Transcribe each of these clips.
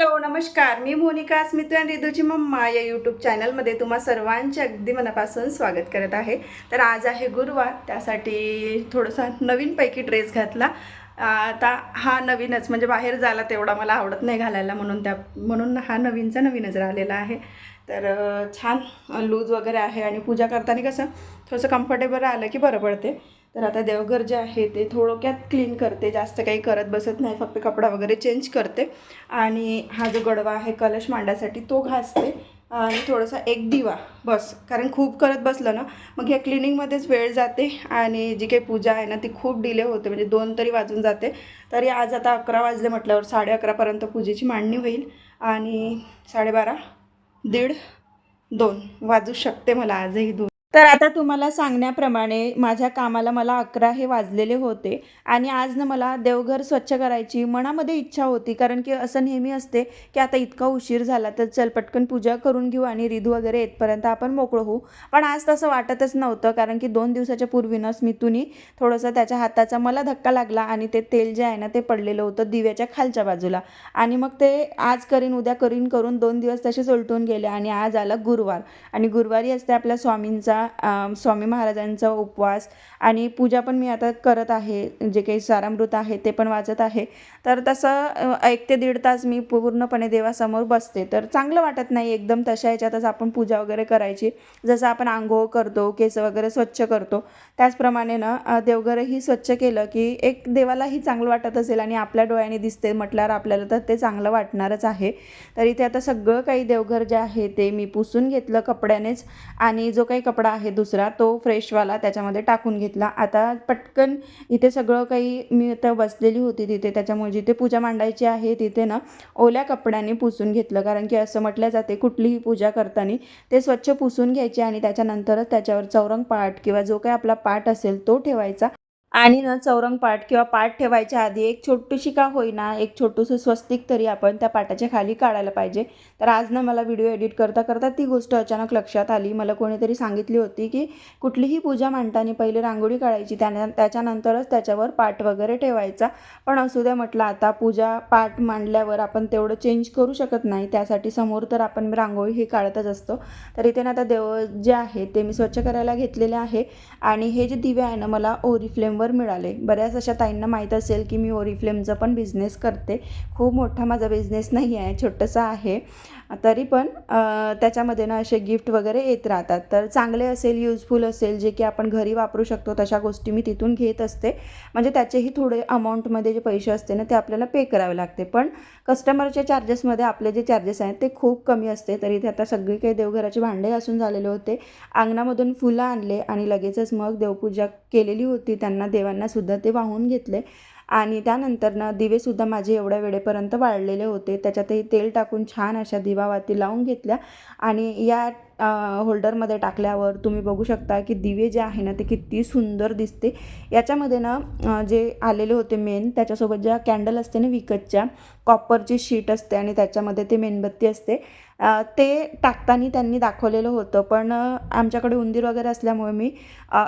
Hello नमस्कार. मी मोनिका स्मित आणि रिदूची mamma या यूट्यूब चॅनलमध्ये तुम्हा सर्वांचे अगदी मनापासून स्वागत करत आहे. तर आज आहे गुरुवार त्यासाठी थोडंसा नवीनपैकी ड्रेस घातला. आता हा नवीनच म्हणजे बाहेर जायला तेवढा मला आवडत नाही घालायला म्हणून त्या म्हणून हा नवीनचा नवीनच राहिलेला आहे. तर छान लूज वगैरे आहे आणि पूजा करताना कसं थोडंसं कम्फर्टेबल राहिलं की बरं पडते. तर आता देवघर जे आहे ते थोडक्यात क्लीन करते. जास्त काही करत बसत नाही. फक्त कपडा वगैरे चेंज करते. आणि हा जो गडवा आहे कलश मांडायसाठी तो घासते. आणि थोडासा एक दिवा बस. कारण खूप करत बसलं ना मग ह्या क्लिनिंगमध्येच वेळ जाते. आणि जी काही पूजा आहे ना ती खूप डिले होते. म्हणजे दोन तरी वाजून जाते. तरी आज आता अकरा वाजले म्हटल्यावर साडे अकरापर्यंत पूजेची मांडणी होईल. आणि साडेबारा दीड दोन वाजू शकते मला आजही दोन. तर आता तुम्हाला सांगण्याप्रमाणे माझ्या कामाला मला अकरा हे वाजलेले होते आणि आज ना मला देवघर स्वच्छ करायची मनामध्ये इच्छा होती. कारण की असं नेहमी असते की आता इतका उशीर झाला तर चल पटकन पूजा करून घेऊ आणि रिधू वगैरे येतपर्यंत आपण मोकळं होऊ. पण आज तसं वाटतच नव्हतं कारण की दोन दिवसाच्या पूर्वीनं स्मितूनी थोडंसं त्याच्या हाताचा मला धक्का लागला आणि ते तेल जे आहे ना ते पडलेलं होतं दिव्याच्या खालच्या बाजूला. आणि मग ते आज करीन उद्या करीन करून दोन दिवस तसेच उलटून गेले आणि आज आला गुरुवार. आणि गुरुवारी असते आपल्या स्वामींचा अं, स्वामी महाराजांचा उपवास आणि पूजा पण मी आता करत आहे जे काही सारामृत आहे ते पण वाचत आहे. तर तसं एक ते दीड तास मी पूर्णपणे देवासमोर बसते. तर चांगलं वाटत नाही एकदम तशा ह्याच्यातच आपण पूजा वगैरे करायची. जसं आपण आंघोळ करतो केस वगैरे स्वच्छ करतो. त्याचप्रमाणे ना देवघरही स्वच्छ केलं की एक देवालाही चांगलं वाटत असेल आणि आपल्या डोळ्याने दिसते म्हटल्यावर आपल्याला तर ते चांगलं वाटणारच आहे. तर इथे आता सगळं काही देवघर जे आहे ते मी पुसून घेतलं कपड्यानेच आणि जो काही कपडा आहे दुसरा तो फ्रेशवाला त्याच्यामध्ये टाकून घेतला. आता पटकन इथे सगळं काही मी आता बसलेली होती तिथे त्याच्यामुळे जिथे पूजा मांडायची आहे तिथे ना ओल्या कपड्याने पुसून घेतलं. कारण की असं म्हटलं जाते कुठलीही पूजा करताना ते स्वच्छ पुसून घ्यायचे आणि त्याच्यानंतरच त्याच्यावर चौरंग पाठ किंवा जो काही आपला पाठ असेल तो ठेवायचा. आणि ना चौरंग पाठ किंवा पाठ ठेवायच्या आधी एक छोटीशी का होईना एक छोटंसं स्वस्तिक तरी आपण त्या पाटाच्या खाली काढायला पाहिजे. तर आज ना मला व्हिडिओ एडिट करता करता ती गोष्ट अचानक लक्षात आली. मला कोणीतरी सांगितली होती की कुठलीही पूजा मांडताना पहिले रांगोळी काढायची त्याने त्याच्यानंतरच त्याच्यावर पाठ वगैरे ठेवायचा. पण असू द्या म्हटलं आता पूजा पाठ मांडल्यावर आपण तेवढं चेंज करू शकत नाही. त्यासाठी समोर तर आपण रांगोळी ही काढतच असतो. तर इथे ना आता देव जे आहे ते मी स्वच्छ करायला घेतलेले आहे. आणि हे जे दिवे आहे ना मला ओरिफ्लेम नंबर मिळाले. बऱ्याच अशा ताईंना माहीत असेल की मी ओरिफ्लेमचा पण बिझनेस करते. खूप मोठा माझा बिझनेस नाही आहे छोटंसं आहे. तरी पण त्याच्यामध्ये ना असे गिफ्ट वगैरे येत राहतात. तर चांगले असेल यूजफुल असेल जे की आपण घरी वापरू शकतो तशा गोष्टी मी तिथून घेत असते. म्हणजे त्याचेही थोडे अमाऊंटमध्ये जे पैसे असते ना ते आपल्याला पे करावे लागते. पण कस्टमरच्या चार्जेसमध्ये आपले जे चार्जेस आहेत ते खूप कमी असते. तरी ते आता सगळी काही देवघराचे भांडे असून झालेले होते. अंगणामधून फुलं आणले आणि लगेचच मग देवपूजा केलेली होती. त्यांना देवांनासुद्धा ते वाहून घेतले. आणि त्यानंतर ना दिवेसुद्धा माझे एवढ्या वेळेपर्यंत वाळलेले होते. त्याच्यातही तेल टाकून छान अशा दिवावाती लावून घेतल्या आणि या होल्डरमध्ये टाकल्यावर तुम्ही बघू शकता की दिवे जे आहे ना ते किती सुंदर दिसते. याच्यामध्ये ना जे आलेले होते मेन त्याच्यासोबत ज्या कॅन्डल असते ना विकतच्या कॉपरची शीट असते आणि त्याच्यामध्ये ते मेणबत्ती असते. ते टाकताना त्यांनी दाखवलेलं होतं. पण आमच्याकडे उंदीर वगैरे असल्यामुळे मी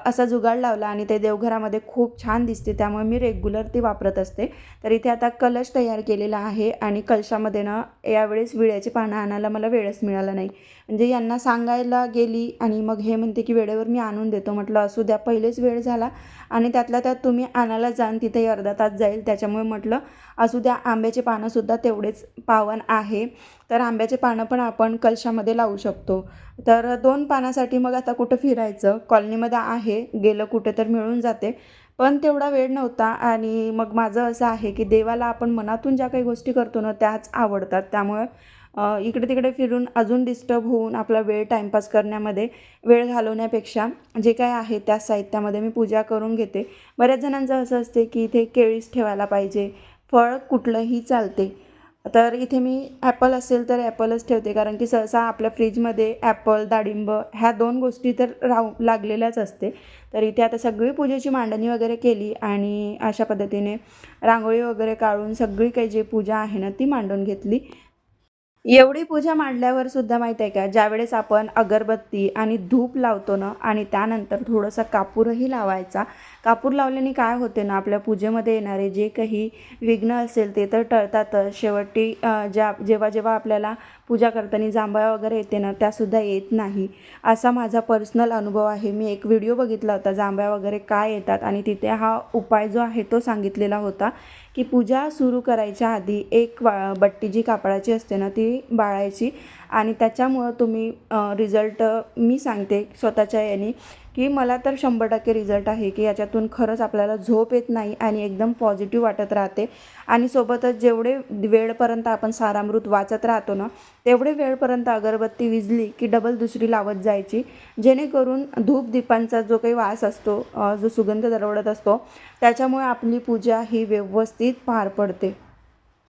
असा जुगाड लावला आणि ते देवघरामध्ये खूप छान दिसते. त्यामुळे मी रेग्युलर ती वापरत असते. तर इथे आता कलश तयार केलेला आहे आणि कलशामध्ये ना यावेळेस विड्याची पानं आणायला मला वेळच मिळाला नाही. म्हणजे यांना सांगायला गेली आणि मग हे म्हणते की वेळेवर मी आणून देतो. म्हटलं असू द्या पहिलेच वेळ झाला. आणि त्यातल्या त्यात तुम्ही आणायला जाण तिथे अर्धा तास जाईल. त्याच्यामुळे म्हटलं असू द्या आंब्याचे पानंसुद्धा तेवढेच पावन आहे. तर आंब्याचे पानं पण आपण कलशामध्ये लावू शकतो. तर दोन पानासाठी मग आता कुठं फिरायचं? कॉलनीमध्ये आहे गेलं कुठे तर मिळून जाते. पण तेवढा वेळ नव्हता आणि मग माझं असं आहे की देवाला आपण मनातून ज्या काही गोष्टी करतो ना त्याच आवडतात. त्यामुळं इकडे तिकडे फिरून अजून डिस्टर्ब होऊन आपला वेळ टाईमपास करण्यामध्ये वेळ घालवण्यापेक्षा जे काय आहे त्या साहित्यामध्ये मी पूजा करून घेते. बऱ्याच जणांचं असं असते की इथे केळीच ठेवायला पाहिजे फळ कुठलंही चालते. तर इथे मी ॲपल असेल तर ॲपलच ठेवते कारण की सहसा आपल्या फ्रीजमध्ये ॲपल दाडिंब ह्या दोन गोष्टी तर राहू लागलेल्याच असते. तर इथे आता सगळी पूजेची मांडणी वगैरे केली आणि अशा पद्धतीने रांगोळी वगैरे काढून सगळी काही जी पूजा आहे ना ती मांडून घेतली. एवढी पूजा मांडल्यावर सुद्धा माहीत आहे का ज्यावेळेस आपण अगरबत्ती आणि धूप लावतो ना आणि त्यानंतर थोडंसं कापूरही लावायचा. कापूर लावल्याने काय होते ना आपल्या पूजेमध्ये येणारे जे काही विघ्न असेल ते तर टळतातच. शेवटी ज्या जेव्हा जेव्हा आपल्याला पूजा करताना जांभळा वगैरे येते ना त्यासुद्धा येत नाही. असा माझा पर्सनल अनुभव आहे. मी एक व्हिडिओ बघितला होता जांभळा वगैरे काय येतात आणि तिथे हा उपाय जो आहे तो सांगितलेला होता की पूजा सुरू करायच्या आधी एक वा बट्टी जी कापडाची असते ना ती बाळायची. आणि त्याच्यामुळं तुम्ही रिझल्ट मी सांगते स्वतःच्या याने की मला तर शंभर टक्के रिझल्ट आहे की याच्यातून खरंच आपल्याला झोप येत नाही आणि एकदम पॉझिटिव्ह वाटत राहते. आणि सोबतच जेवढे वेळपर्यंत आपण सारामृत वाचत राहतो ना तेवढे वेळपर्यंत अगरबत्ती विजली की डबल दुसरी लावत जायची. जेणेकरून धूप दीपांचा जो काही वास असतो जो सुगंध दरवडत असतो त्याच्यामुळे आपली पूजा ही व्यवस्थित पार पडते.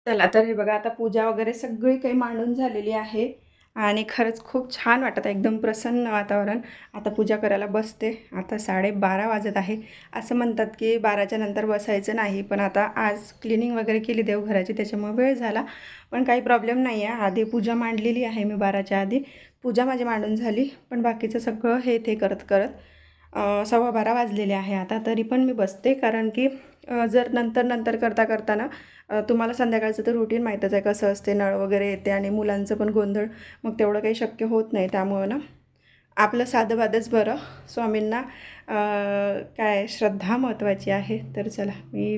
चला तर हे बघा आता पूजा वगैरे सगळी काही मांडून झालेली आहे. आणि खरंच खूप छान वाटत आहे. एकदम प्रसन्न वातावरण. आता पूजा करायला बसते. आता साडेबारा वाजत आहे. असं म्हणतात की बाराच्या नंतर बसायचं नाही. पण आता आज क्लिनिंग वगैरे केली देवघराची त्याच्यामुळे वेळ झाला. पण काही प्रॉब्लेम नाही आहे आधी पूजा मांडलेली आहे मी बाराच्या आधी. पूजा माझी मांडून झाली. पण बाकीचं सगळं हे ते करत करत सव्वा बारा वाजलेले आहे. आता तरी पण मी बसते. कारण की जर नंतर नंतर करता करताना तुम्हाला संध्याकाळचं तर रुटीन माहीतच आहे कसं असते नळ वगैरे येते आणि मुलांचं पण गोंधळ मग तेवढं काही शक्य होत नाही त्यामुळं ना. आपलं साधं बाधंच बरं. स्वामींना काय श्रद्धा महत्त्वाची आहे. तर चला मी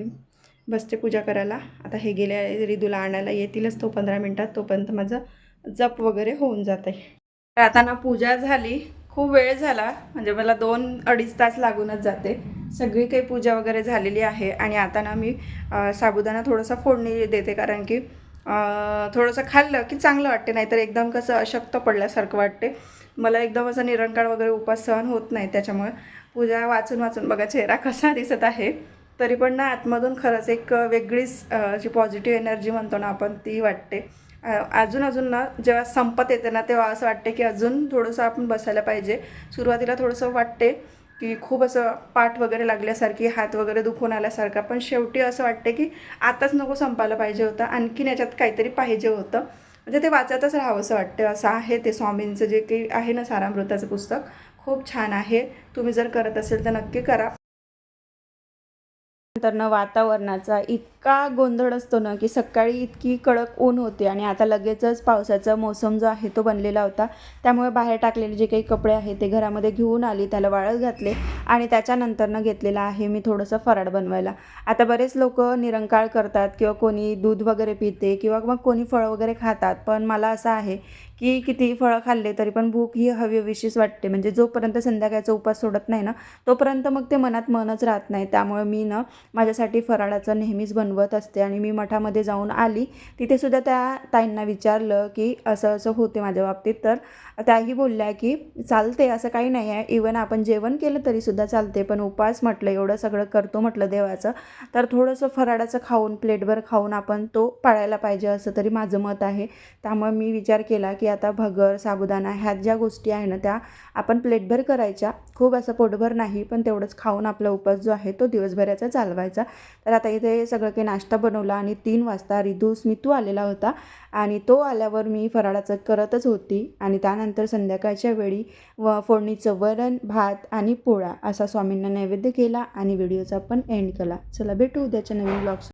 बसते पूजा करायला. आता हे गेल्या रिदूला आणायला येतीलच तो पंधरा मिनटात तोपर्यंत माझं जप वगैरे होऊन जात आहे आता ना पूजा झाली. खूप वेळ झाला. म्हणजे मला दोन अडीच तास लागूनच जाते. सगळी काही पूजा वगैरे झालेली आहे आणि आता ना मी साबुदाणा थोडासा फोडणी देते. कारण की थोडंसं खाल्लं की चांगलं वाटते. नाहीतर एकदम कसं अशक्त पडल्यासारखं वाटते. मला एकदम असं निरंकाळ वगैरे उपास सहन होत नाही. त्याच्यामुळे पूजा वाचून वाचून बघा चेहरा कसा दिसत आहे. तरी पण ना आतमधून खरंच एक वेगळीच जी पॉझिटिव्ह एनर्जी म्हणतो ना आपण ती वाटते. अजून अजून ना जेव्हा संपत येते ना तेव्हा असं वाटते की अजून थोडंसं आपण बसायला पाहिजे. सुरुवातीला थोडंसं वाटते की खूप असं पाठ वगैरे लागल्यासारखी हात वगैरे दुखून आल्यासारखा. पण शेवटी असं वाटते की आताच नको संपायला पाहिजे होतं आणखीन याच्यात काहीतरी पाहिजे होतं. म्हणजे ते वाचतच राहावं असं वाटतं. असं आहे ते स्वामींचं जे काही आहे ना सारामृताचं पुस्तक. खूप छान आहे. तुम्ही जर करत असेल तर नक्की करा. नंतरनं वातावरणाचा इतका गोंधळ असतो ना की सकाळी इतकी कडक ऊन होते आणि आता लगेचच पावसाचा मोसम जो आहे तो बनलेला होता. त्यामुळे बाहेर टाकलेले जे काही कपडे आहेत ते घरामध्ये घेऊन आली त्याला वाळत घातले आणि त्याच्यानंतरनं घेतलेलं आहे मी थोडंसं फराळ बनवायला. आता बरेच लोक निरंकाळ करतात किंवा कोणी दूध वगैरे पिते किंवा मग कोणी फळं वगैरे खातात पण मला असं आहे की किती फळं खाल्ले तरी पण भूक ही हवीविशीच वाटते. म्हणजे जोपर्यंत संध्याकाळचा उपास सोडत नाही ना तोपर्यंत मग ते मनात मनच राहत नाही. त्यामुळे मी ना माझ्यासाठी फराळाचं नेहमीच बनवत असते आणि मी मठामध्ये जाऊन आली. तिथे सुद्धा त्या ताईंना विचारलं की असं असं होते माझ्या बाबतीत. तर त्याही बोलल्या की चालते असं काही नाही आहे. इवन आपण जेवण केलं तरीसुद्धा चालते. पण उपास म्हटलं एवढं सगळं करतो म्हटलं देवाचं तर थोडंसं फराळाचं खाऊन प्लेटभर खाऊन आपण तो पाळायला पाहिजे असं तरी माझं मत आहे. त्यामुळे मी विचार केला की आता भगर साबुदाणा ह्यात ज्या गोष्टी आहे ना त्या आपण प्लेटभर करायच्या. खूप असं पोटभर नाही पण तेवढंच खाऊन आपला उपास जो आहे तो दिवसभराचा चालवायचा. तर आता इथे सगळं काही नाश्ता बनवला आणि तीन वाजता रिदू स्मितू आलेला होता. आणि तो आल्यावर मी फराळाचं करतच होती. आणि त्यानंतर संध्याकाळच्या वेळी व फोडणीचं वरण भात आणि पोळा असा स्वामींना नैवेद्य केला आणि व्हिडिओचा पण एंड केला. चला भेटू उद्याच्या नवीन ब्लॉग्स